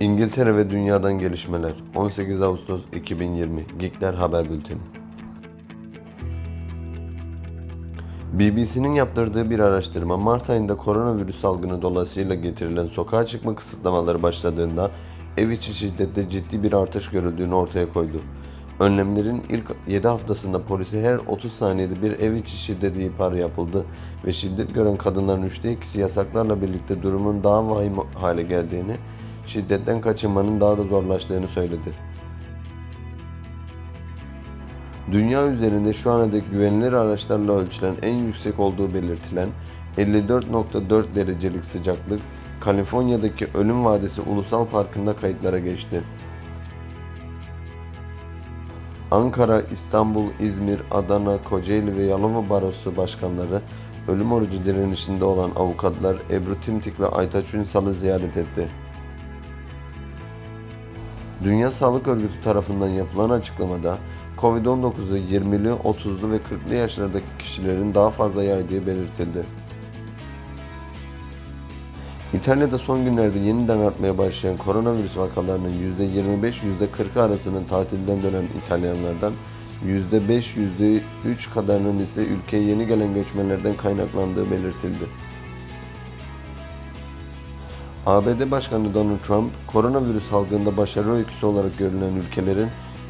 İngiltere ve dünyadan gelişmeler. 18 Ağustos 2020 Geekler Haber Bülteni. BBC'nin yaptırdığı bir araştırma Mart ayında koronavirüs salgını dolayısıyla getirilen sokağa çıkma kısıtlamaları başladığında ev içi şiddette ciddi bir artış görüldüğünü ortaya koydu. Önlemlerin ilk 7 haftasında polise her 30 saniyede bir ev içi şiddeti ihbarı yapıldı ve şiddet gören kadınların üçte ikisi yasaklarla birlikte durumun daha vahim hale geldiğini, şiddetten kaçınmanın daha da zorlaştığını söyledi. Dünya üzerinde şu ana dek güvenilir araçlarla ölçülen en yüksek olduğu belirtilen 54.4 derecelik sıcaklık Kaliforniya'daki Ölüm Vadisi Ulusal Parkı'nda kayıtlara geçti. Ankara, İstanbul, İzmir, Adana, Kocaeli ve Yalova Barosu başkanları ölüm orucu direnişinde olan avukatlar Ebru Timtik ve Aytaç Ünsal'ı ziyaret etti. Dünya Sağlık Örgütü tarafından yapılan açıklamada COVID-19'u 20'li, 30'lu ve 40'lı yaşlardaki kişilerin daha fazla yaydığı belirtildi. İtalya'da son günlerde yeniden artmaya başlayan koronavirüs vakalarının %25-%40 arasının tatilden dönen İtalyanlardan %5-%3 kadarının ise ülkeye yeni gelen göçmenlerden kaynaklandığı belirtildi. ABD Başkanı Donald Trump, koronavirüs salgında başarı öyküsü olarak görülen ülkelerin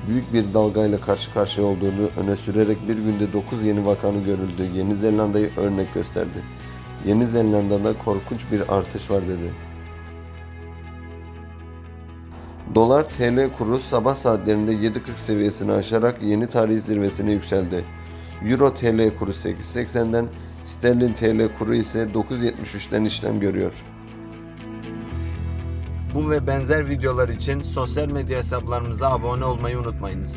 büyük bir dalgayla karşı karşıya olduğunu öne sürerek bir günde 9 yeni vakanın görüldüğü Yeni Zelanda'yı örnek gösterdi. Yeni Zelanda'da korkunç bir artış var dedi. Dolar TL kuru sabah saatlerinde 7.40 seviyesini aşarak yeni tarihi zirvesine yükseldi. Euro TL kuru 8.80'den, sterlin TL kuru ise 9.73'ten işlem görüyor. Bu ve benzer videolar için sosyal medya hesaplarımıza abone olmayı unutmayınız.